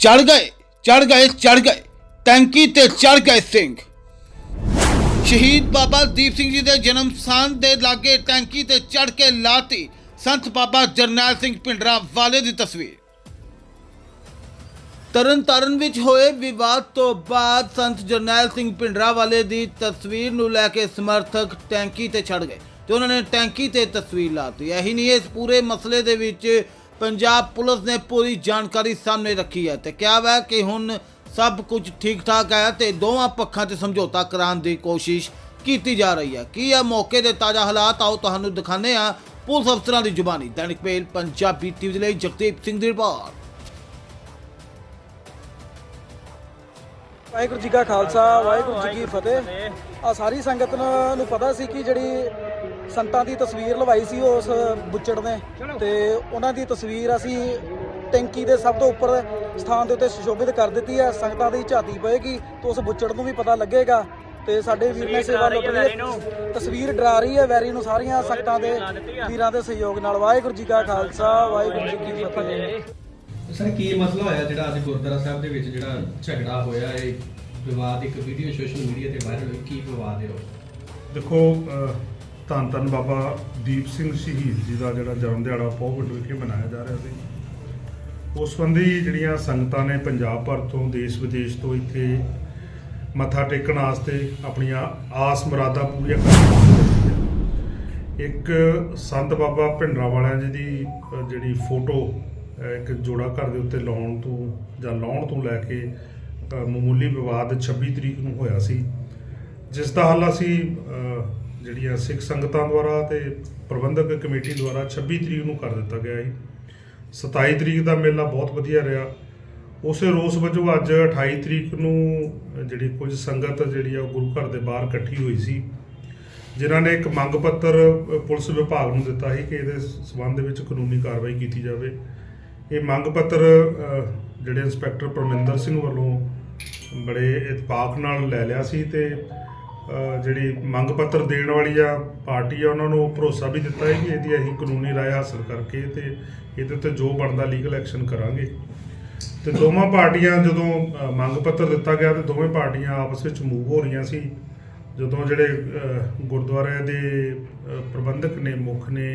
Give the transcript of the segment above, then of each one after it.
ਚੜ ਗਏ ਚੜ ਗਏ ਚੜ ਗਏ। ਟੈਂਕੀ ਤੇ ਚੜ ਗਏ ਸਿੰਘ। ਸ਼ਹੀਦ ਬਾਬਾ ਦੀਪ ਸਿੰਘ ਜੀ ਦੇ ਜਨਮ ਸਥਾਨ ਦੇ ਲਾਗੇ ਟੈਂਕੀ ਤੇ ਚੜ ਕੇ ਲਾਤੀ ਸੰਤ ਬਾਬਾ ਜਰਨੈਲ ਸਿੰਘ ਪਿੰਡਰਾ ਵਾਲੇ ਦੀ ਤਸਵੀਰ। ਤਰਨਤਾਰਨ ਵਿੱਚ ਹੋਏ ਵਿਵਾਦ ਤੋਂ ਬਾਅਦ ਸੰਤ ਜਰਨੈਲ ਸਿੰਘ ਪਿੰਡਰਾ ਵਾਲੇ ਦੀ ਤਸਵੀਰ ਨੂੰ ਲੈ ਕੇ ਸਮਰਥਕ ਟੈਂਕੀ ਤੇ ਛੜ ਗਏ ਤੇ ਉਹਨਾਂ ਨੇ ਟੈਂਕੀ ਤੇ ਤਸਵੀਰ ਲਾਤੀ। ਇਹੀ ਨਹੀਂ, ਇਸ ਪੂਰੇ ਮਸਲੇ ਦੇ ਵਿੱਚ ਪੰਜਾਬ ਪੁਲਿਸ ਨੇ ਪੂਰੀ ਜਾਣਕਾਰੀ ਸਾਹਮਣੇ ਰੱਖੀ ਹੈ ਤੇ ਕਿਹਾ ਹੈ ਕਿ ਹੁਣ ਸਭ ਕੁਝ ਠੀਕ ਠਾਕ ਹੈ ਤੇ ਦੋਵਾਂ ਪੱਖਾਂ ਤੇ ਸਮਝੌਤਾ ਕਰਾਉਣ ਦੀ ਕੋਸ਼ਿਸ਼ ਕੀਤੀ ਜਾ ਰਹੀ ਹੈ। ਕੀ ਹੈ ਮੌਕੇ ਦੇ ਤਾਜ਼ਾ ਹਾਲਾਤ? ਆਓ ਤੁਹਾਨੂੰ ਦਿਖਾਉਂਦੇ ਹਾਂ ਪੁਲਿਸ ਅਫਸਰਾਂ ਦੀ ਜ਼ੁਬਾਨੀ। ਦੈਨਿਕ ਮੇਲ ਪੰਜਾਬੀ ਟੀਵੀ ਦੇ ਲਈ ਜਗਦੀਪ ਸਿੰਘ ਦੀ ਰਿਪੋਰਟ। ਵਾਹਿਗੁਰੂ ਜੀ ਕਾ ਖਾਲਸਾ, ਵਾਹਿਗੁਰੂ ਜੀ ਕੀ ਫਤਿਹ। ਆ ਸਾਰੀ ਸੰਗਤ ਨੂੰ ਪਤਾ ਸੀ ਕਿ ਜਿਹੜੀ ਸੰਤਾਂ ਦੀ ਤਸਵੀਰ ਲਵਾਈ ਸੀ ਉਸ ਬੁੱਚੜ ਨੇ। ਤੇ ਉਹਨਾਂ ਦੀ ਤਸਵੀਰ ਅਸੀਂ ਟੈਂਕੀ ਦੇ ਸਭ ਤੋਂ ਉੱਪਰ ਸਥਾਨ ਦੇ ਉੱਤੇ ਸੁਸ਼ੋਭਿਤ ਕਰ ਦਿੱਤੀ ਹੈ। ਸੰਗਤਾਂ ਦੀ ਝਾਤੀ ਪਏਗੀ ਤੇ ਉਸ ਬੁੱਚੜ ਨੂੰ ਵੀ ਪਤਾ ਲੱਗੇਗਾ। ਤੇ ਸਾਡੇ ਵੀਰ ਨੇ ਸੇਵਾ ਲੁੱਟ ਲਈ ਤਸਵੀਰ ਡਰਾ ਰਹੀ ਹੈ ਵੈਰੀ ਨੂੰ ਸਾਰੀਆਂ ਸੰਗਤਾਂ ਦੇ ਵੀਰਾਂ ਦੇ ਸਹਿਯੋਗ ਨਾਲ। ਵਾਹਿਗੁਰੂ ਜੀ ਕਾ ਖਾਲਸਾ, ਵਾਹਿਗੁਰੂ ਜੀ ਕੀ ਫਤਿਹ। ਸਰ, ਕੀ ਮਸਲਾ ਹੋਇਆ ਜਿਹੜਾ ਅੱਜ ਗੁਰਦੁਆਰਾ ਸਾਹਿਬ ਦੇ ਵਿੱਚ ਜਿਹੜਾ ਝਗੜਾ ਹੋਇਆ? ਇਹ ਵਿਵਾਦ ਇੱਕ ਵੀਡੀਓ ਸੋਸ਼ਲ ਮੀਡੀਆ ਤੇ ਵਾਇਰਲ ਹੋਈ, ਕੀ ਵਿਵਾਦ ਹੈ ਉਹ? ਦੇਖੋ ਧੰਨ ਧੰਨ ਬਾਬਾ ਦੀਪ ਸਿੰਘ ਸ਼ਹੀਦ ਜੀ ਦਾ ਜਿਹੜਾ ਜਨਮ ਦਿਹਾੜਾ ਪੋਹਗੜ ਵਿਖੇ ਮਨਾਇਆ ਜਾ ਰਿਹਾ ਸੀ। ਉਸ ਸੰਬੰਧੀ ਜਿਹੜੀਆਂ ਸੰਗਤਾਂ ਨੇ ਪੰਜਾਬ ਭਰ ਤੋਂ, ਦੇਸ਼ ਵਿਦੇਸ਼ ਤੋਂ ਇੱਥੇ ਮੱਥਾ ਟੇਕਣ ਵਾਸਤੇ ਆਪਣੀਆਂ ਆਸ ਮੁਰਾਦਾਂ ਪੂਰੀਆਂ ਕਰਨ ਇੱਕ ਸੰਤ ਬਾਬਾ ਭਿੰਡਰਾ ਵਾਲਿਆਂ ਜੀ ਦੀ ਜਿਹੜੀ ਫੋਟੋ ਇੱਕ ਜੋੜਾ ਘਰ ਦੇ ਉੱਤੇ ਲਾਉਣ ਤੋਂ ਜਾਂ ਲਾਉਣ ਤੋਂ ਲੈ ਕੇ ਮਾਮੂਲੀ ਵਿਵਾਦ 26 ਤਰੀਕ ਨੂੰ ਹੋਇਆ ਸੀ। ਜਿਸ ਦਾ ਹੱਲ ਅਸੀਂ ਜਿਹੜੀਆਂ ਸਿੱਖ ਸੰਗਤਾਂ ਦੁਆਰਾ ਤੇ ਪ੍ਰਬੰਧਕ ਕਮੇਟੀ ਦੁਆਰਾ 26 ਤਰੀਕ ਨੂੰ ਕਰ ਦਿੱਤਾ ਗਿਆ ਸੀ। 27 ਤਰੀਕ ਦਾ ਮੇਲਾ ਬਹੁਤ ਵਧੀਆ ਰਿਹਾ। ਉਸੇ ਰੋਸ ਵਜੋਂ ਅੱਜ 28 ਤਰੀਕ ਨੂੰ ਜਿਹੜੀ ਕੁਝ ਸੰਗਤ ਜਿਹੜੀ ਆ ਉਹ ਗੁਰੂ ਘਰ ਦੇ ਬਾਹਰ ਇਕੱਠੀ ਹੋਈ ਸੀ। ਜਿਨ੍ਹਾਂ ਨੇ ਇੱਕ ਮੰਗ ਪੱਤਰ ਪੁਲਿਸ ਵਿਭਾਗ ਨੂੰ ਦਿੱਤਾ ਸੀ ਕਿ ਇਹਦੇ ਸਬੰਧ ਵਿੱਚ ਕਾਨੂੰਨੀ ਕਾਰਵਾਈ ਕੀਤੀ ਜਾਵੇ। ਇਹ ਮੰਗ ਪੱਤਰ ਜਿਹੜੇ ਇੰਸਪੈਕਟਰ ਪਰਮਿੰਦਰ ਸਿੰਘ ਵੱਲੋਂ ਬੜੇ ਇਤਫਾਕ ਨਾਲ ਲੈ ਲਿਆ ਸੀ ਤੇ ਜਿਹੜੀ ਮੰਗ ਪੱਤਰ ਦੇਣ ਵਾਲੀ ਆ ਪਾਰਟੀ ਆ ਉਹਨਾਂ ਨੂੰ ਭਰੋਸਾ ਵੀ ਦਿੱਤਾ ਹੈ ਕਿ ਇਹਦੀ ਅਸੀਂ ਕਾਨੂੰਨੀ ਰਾਏ ਹਾਸਲ ਕਰਕੇ ਤੇ ਇਹਦੇ ਉੱਤੇ ਜੋ ਬਣਦਾ ਲੀਗਲ ਐਕਸ਼ਨ ਕਰਾਂਗੇ। ਤੇ ਦੋਵਾਂ ਪਾਰਟੀਆਂ ਜਦੋਂ ਮੰਗ ਪੱਤਰ ਦਿੱਤਾ ਗਿਆ ਤੇ ਦੋਵੇਂ ਪਾਰਟੀਆਂ ਆਪਸ ਵਿੱਚ ਮੂਵ ਹੋ ਰਹੀਆਂ ਸੀ। ਜਦੋਂ ਜਿਹੜੇ ਅਹ, ਗੁਰਦੁਆਰੇ ਦੇ ਪ੍ਰਬੰਧਕ ਨੇ ਮੁੱਖ ਨੇ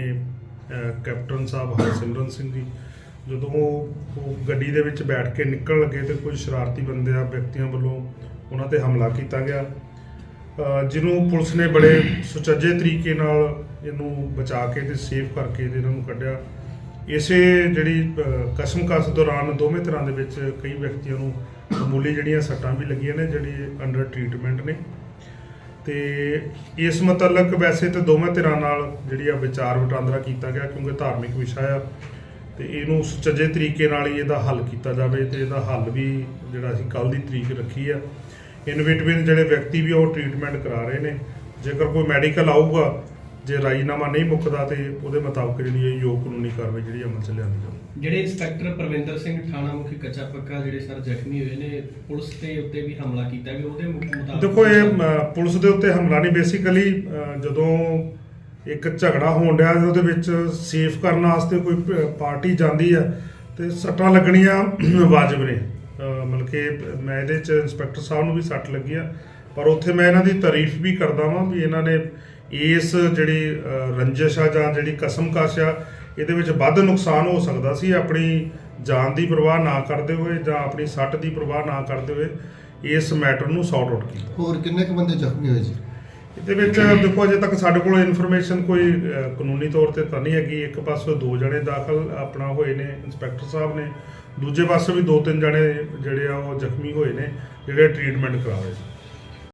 ਕੈਪਟਨ ਸਾਹਿਬ ਹਰਸਿਮਰਨ ਸਿੰਘ ਜੀ ਜਦੋਂ ਉਹ ਉਹ ਗੱਡੀ ਦੇ ਵਿੱਚ ਬੈਠ ਕੇ ਨਿਕਲਣ ਲੱਗੇ ਤੇ ਕੁਝ ਸ਼ਰਾਰਤੀ ਬੰਦਿਆਂ ਵਿਅਕਤੀਆਂ ਵੱਲੋਂ ਉਹਨਾਂ ਤੇ ਹਮਲਾ ਕੀਤਾ ਗਿਆ। ਜਿਹਨੂੰ ਪੁਲਿਸ ਨੇ ਬੜੇ ਸੁਚੱਜੇ ਤਰੀਕੇ ਨਾਲ ਇਹਨੂੰ ਬਚਾ ਕੇ ਤੇ ਸੇਫ ਕਰਕੇ ਇਹਨਾਂ ਨੂੰ ਕੱਢਿਆ। ਇਸੇ ਜਿਹੜੀ ਕਸਮ ਕਸ ਦੌਰਾਨ ਦੋਵੇਂ ਤਰ੍ਹਾਂ ਦੇ ਵਿੱਚ ਕਈ ਵਿਅਕਤੀਆਂ ਨੂੰ ਮਾਮੂਲੀ ਜਿਹੜੀਆਂ ਸੱਟਾਂ ਵੀ ਲੱਗੀਆਂ ਨੇ, ਜਿਹੜੀ ਅੰਡਰ ਟ੍ਰੀਟਮੈਂਟ ਨੇ। ਤੇ ਇਸ ਮੁਤਲਕ ਵੈਸੇ ਤੇ ਦੋਵੇਂ ਧਿਰਾਂ ਨਾਲ ਜਿਹੜੀ ਆ ਵਿਚਾਰ ਵਟਾਂਦਰਾ ਕੀਤਾ ਗਿਆ ਕਿਉਂਕਿ ਧਾਰਮਿਕ ਵਿਸ਼ਾ ਆ। ਤੇ ਇਹਨੂੰ ਸੁਚੱਜੇ ਤਰੀਕੇ ਨਾਲ ਹੀ ਇਹਦਾ ਹੱਲ ਕੀਤਾ ਜਾਵੇ ਤੇ ਇਹਦਾ ਹੱਲ ਵੀ ਜਿਹੜਾ ਅਸੀਂ ਕੱਲ ਦੀ ਤਰੀਕ ਰੱਖੀ ਆ। ਇਨ ਬਿਟਵੀਨ ਜਿਹੜੇ ਵਿਅਕਤੀ ਵੀ ਉਹ ਟ੍ਰੀਟਮੈਂਟ ਕਰਾ ਰਹੇ ਨੇ ਜੇਕਰ ਕੋਈ ਮੈਡੀਕਲ ਆਊਗਾ ਜੇ ਰਾਜੀਨਾਮਾ ਨਹੀਂ ਮੁੱਕਦਾ ਤੇ ਉਹਦੇ ਮੁਤਾਬਕ ਜਿਹੜੀ ਇਹ ਯੋਗ ਕਾਨੂੰਨੀ ਕਾਰਵਾਈ ਜਿਹੜੀ ਅਮਲ ਚ ਲਿਆਂਦੀ ਜਾਊ। ਜਿਹੜੇ ਇੰਸਪੈਕਟਰ ਪਰਵਿੰਦਰ ਸਿੰਘ ਥਾਣਾ ਮੁਖੀ ਕੱਚਾ ਪੱਕਾ ਜਿਹੜੇ ਸਰ ਜ਼ਖਮੀ ਹੋਏ ਨੇ ਪੁਲਿਸ ਦੇ ਉੱਤੇ ਵੀ ਹਮਲਾ ਕੀਤਾ ਗਿਆ ਉਹਦੇ ਮੁਤਾਬਕ ਦੇਖੋ ਇਹ ਪੁਲਿਸ ਦੇ ਉੱਤੇ ਹਮਲਾ ਨਹੀਂ ਬੇਸਿਕਲੀ ਜਦੋਂ ਇੱਕ ਝਗੜਾ ਹੋਣ ਡਿਆ ਤੇ ਉਹਦੇ ਵਿੱਚ ਸੇਫ ਕਰਨ ਵਾਸਤੇ ਕੋਈ ਪਾਰਟੀ ਜਾਂਦੀ ਆ ਤੇ ਸੱਟਾਂ ਲੱਗਣੀਆਂ ਵਾਜਬ ਨੇ। ਮਤਲਬ ਕਿ ਮੈਂ ਇਹਦੇ ਚ ਇੰਸਪੈਕਟਰ ਸਾਹਿਬ ਨੂੰ ਵੀ ਸੱਟ ਲੱਗੀ ਆ ਪਰ ਉੱਥੇ ਮੈਂ ਇਹਨਾਂ ਦੀ ਤਾਰੀਫ ਵੀ ਕਰਦਾ ਵਾਂ ਵੀ ਇਹਨਾਂ ਨੇ ਇਸ ਜਿਹੜੀ ਅ, ਰੰਜਿਸ਼ ਆ ਜਾਂ ਜਿਹੜੀ ਕਸਮਕਸ਼ ਆ ਇਹਦੇ ਵਿੱਚ ਵੱਧ ਨੁਕਸਾਨ ਹੋ ਸਕਦਾ ਸੀ ਆਪਣੀ ਜਾਨ ਦੀ ਪਰਵਾਹ ਨਾ ਕਰਦੇ ਹੋਏ ਜਾਂ ਆਪਣੀ ਸੱਟ ਦੀ ਪਰਵਾਹ ਨਾ ਕਰਦੇ ਹੋਏ ਇਸ ਮੈਟਰ ਨੂੰ ਸੌਟ ਆਊਟ ਕੀਤਾ। ਹੋਰ ਕਿੰਨੇ ਕੁ ਬੰਦੇ ਜ਼ਖਮੀ ਹੋਏ ਜੀ? ਇਹਦੇ ਵਿੱਚ ਦੇਖੋ ਅਜੇ ਤੱਕ ਸਾਡੇ ਕੋਲ ਇਨਫੋਰਮੇਸ਼ਨ ਕੋਈ ਅਹ, ਕਾਨੂੰਨੀ ਤੌਰ ਤੇ ਤਾਂ ਨਹੀਂ ਹੈਗੀ। ਇੱਕ ਪਾਸੇ ਦੋ ਜਣੇ ਦਾਖਲ ਆਪਣਾ ਹੋਏ ਨੇ ਇੰਸਪੈਕਟਰ ਸਾਹਿਬ ਨੇ। ਦੂਜੇ ਪਾਸੇ ਵੀ ਦੋ ਤਿੰਨ ਜਣੇ ਜਿਹੜੇ ਆ ਉਹ ਜ਼ਖਮੀ ਹੋਏ ਨੇ ਜਿਹੜੇ ਟ੍ਰੀਟਮੈਂਟ ਕਰਾ ਰਹੇ ਸੀ